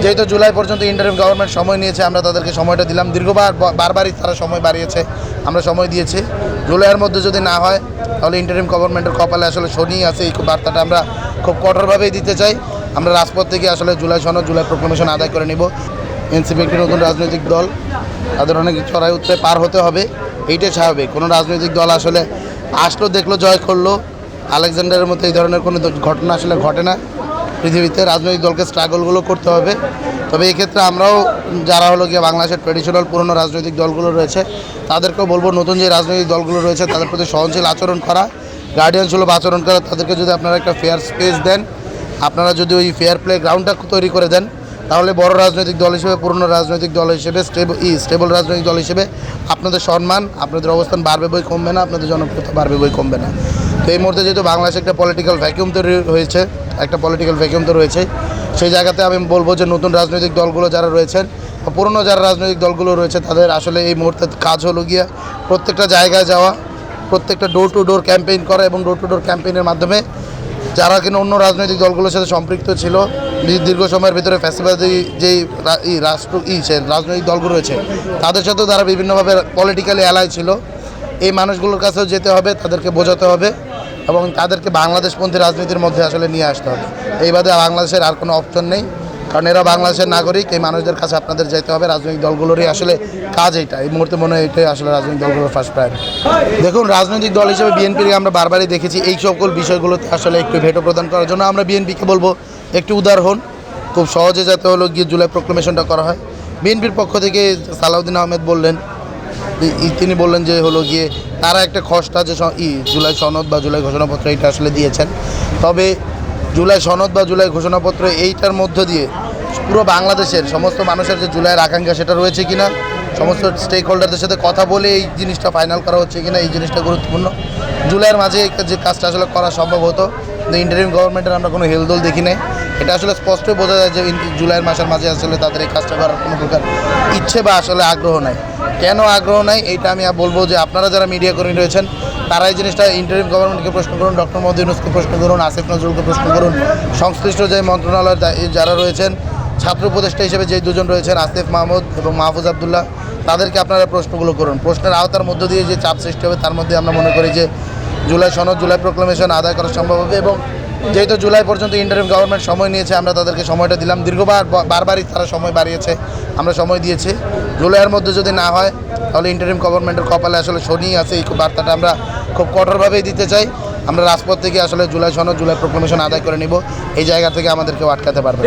যেহেতু জুলাই পর্যন্ত interim government সময় নিয়েছে, আমরা তাদেরকে সময়টা দিলাম। দীর্ঘবার বারবারই তারা সময় বাড়িয়েছে, আমরা সময় দিয়েছি। জুলাইয়ের মধ্যে যদি না হয়, তাহলে ইন্টারিম গভর্নমেন্টের কপালে আসলে শনি আছে, এই বার্তাটা আমরা খুব কঠোরভাবেই দিতে চাই। আমরা রাজপথ থেকে আসলে জুলাই সনদ, জুলাই প্রোক্লামেশন আদায় করে নিব। এনসিপি একটি নতুন রাজনৈতিক দল, তাদের অনেক চড়াই উত্তরে পার হতে হবে, এইটাই স্বাভাবিক। কোনো রাজনৈতিক দল আসলে আসলো, দেখল, জয় করল, আলেকজান্ডারের মতো এই ধরনের কোনো ঘটনা আসলে ঘটে না। পৃথিবীতে রাজনৈতিক দলকে স্ট্রাগলগুলো করতে হবে। তবে এই ক্ষেত্রে আমরাও যারা হলো গিয়ে বাংলাদেশের ট্রেডিশনাল পুরনো রাজনৈতিক দলগুলো রয়েছে, তাদেরকেও বলব নতুন যে রাজনৈতিক দলগুলো রয়েছে, তাদের প্রতি সহনশীল আচরণ করা। গার্ডিয়ান সুলভ আচরণ করা, তাদেরকে যদি আপনারা একটা ফেয়ার স্পেস দেন, আপনারা যদি ওই ফেয়ার প্লে গ্রাউন্ডটা তৈরি করে দেন, তাহলে বড় রাজনৈতিক দল হিসেবে, পুরনো রাজনৈতিক দল হিসেবে স্টেবল ই স্টেবল রাজনৈতিক দল হিসেবে আপনাদের সম্মান, আপনাদের অবস্থান বাড়বে বই কমবে না, আপনাদের জনপ্রিয়তা বাড়বে বই কমবে না। তো এই মুহূর্তে যেহেতু বাংলাদেশে একটা পলিটিক্যাল ভ্যাকিউম তৈরি হয়েছে, একটা পলিটিক্যাল ভ্যাকিউম তো রয়েছে, সেই জায়গাতে আমি বলব যে নতুন রাজনৈতিক দলগুলো যারা রয়েছেন পুরনো যারা রাজনৈতিক দলগুলো রয়েছে, তাদের আসলে এই মুহূর্তে কাজ হলো গিয়া প্রত্যেকটা জায়গায় যাওয়া, প্রত্যেকটা ডোর টু ডোর ক্যাম্পেইন করা এবং ডোর টু ডোর ক্যাম্পেইনের মাধ্যমে যারা কিনা অন্য রাজনৈতিক দলগুলোর সাথে সম্পৃক্ত ছিল দীর্ঘ সময়ের ভিতরে ফ্যাসিবাদী যেই রাষ্ট্র, ই রাজনৈতিক দলগুলো রয়েছে, তাদের সাথেও তারা বিভিন্নভাবে পলিটিক্যালি অ্যালাই ছিল। এই মানুষগুলোর কাছেও যেতে হবে, তাদেরকে বোঝাতে হবে। এবং তাদেরকে বাংলাদেশপন্থী রাজনীতির মধ্যে আসলে নিয়ে আসতে হবে। এই বাদে বাংলাদেশের আর কোনো অপশন নেই। কারণ এরা বাংলাদেশের নাগরিক, এই মানুষদের কাছে আপনাদের যেতে হবে। রাজনৈতিক দলগুলোরই আসলে কাজ এইটা। এই মুহূর্তে মনে হয় এটাই আসলে রাজনৈতিক দলগুলোর ফার্স্ট প্রায়োরিটি দেখুন, রাজনৈতিক দল হিসেবে বিএনপিকে আমরা বারবারই দেখেছি। এই সকল বিষয়গুলোতে আসলে একটু ভেটো প্রদান করার জন্য আমরা বিএনপিকে বলব, একটু উদার হন। খুব সহজে যাতে হলো গিয়ে জুলাই প্রোক্লেমেশনটা করা হয়। বিএনপির পক্ষ থেকে সালাউদ্দিন আহমেদ বললেন, তিনি বললেন যে হলো গিয়ে তারা একটা খসড়া যে ই, জুলাই সনদ বা জুলাই ঘোষণাপত্র এটা আসলে দিয়েছেন। তবে জুলাই সনদ বা জুলাই ঘোষণাপত্র এইটার মধ্য দিয়ে পুরো বাংলাদেশের সমস্ত মানুষের যে জুলাইয়ের আকাঙ্ক্ষা সেটা রয়েছে কিনা, সমস্ত স্টেক হোল্ডারদের সাথে কথা বলে এই জিনিসটা ফাইনাল করা হচ্ছে কিনা, এই জিনিসটা গুরুত্বপূর্ণ। জুলাইয়ের মাঝে যে কাজটা আসলে করা সম্ভব হতো, কিন্তু ইন্টারিম গভর্নমেন্টের আমরা কোনো হেলদোল দেখি নাই। এটা আসলে স্পষ্টই বোঝা যায় যে জুলাইয়ের মাসের মাঝে আসলে তাদের এই কাজটা করার কোনো প্রকার ইচ্ছে বা আসলে আগ্রহ নাই। কেন আগ্রহ নাই, এইটা আমি বলব যে আপনারা যারা মিডিয়া কর্মী রয়েছেন, তারা এই জিনিসটা ইন্টারিম গভর্নমেন্টকে প্রশ্ন করুন ডক্টর মোহাম্মদ ইউনুসকে প্রশ্ন করুন, আসিফ নজরুলকে প্রশ্ন করুন, সংশ্লিষ্ট যে মন্ত্রণালয়ের যারা রয়েছেন, ছাত্র উপদেষ্টা হিসেবে যে দুজন রয়েছেন, আসিফ, মাহমুদ এবং মাহফুজ আবদুল্লাহ, তাদেরকে আপনারা প্রশ্নগুলো করুন। প্রশ্নের আওতার মধ্য দিয়ে যে চাপ সৃষ্টি হবে, তার মধ্যে আমরা মনে করি যে জুলাই সনদ, জুলাই প্রোক্লামেশন আদায় করা সম্ভব হবে এবং যেহেতু জুলাই পর্যন্ত ইন্টারিম গভর্নমেন্ট সময় নিয়েছে, আমরা তাদেরকে সময়টা দিলাম। দীর্ঘবার বারবারই তারা সময় বাড়িয়েছে, আমরা সময় দিয়েছি। জুলাইয়ের মধ্যে যদি না হয়, তাহলে ইন্টারিম গভর্নমেন্টের কপালে আসলে শনি আছে, এই বার্তাটা আমরা খুব কঠোরভাবেই দিতে চাই। আমরা রাজপথ থেকে আসলে জুলাই সনদ, জুলাই প্রোক্লামেশন আদায় করে নিব। এই জায়গা থেকে আমাদের কেউ আটকাতে পারবে।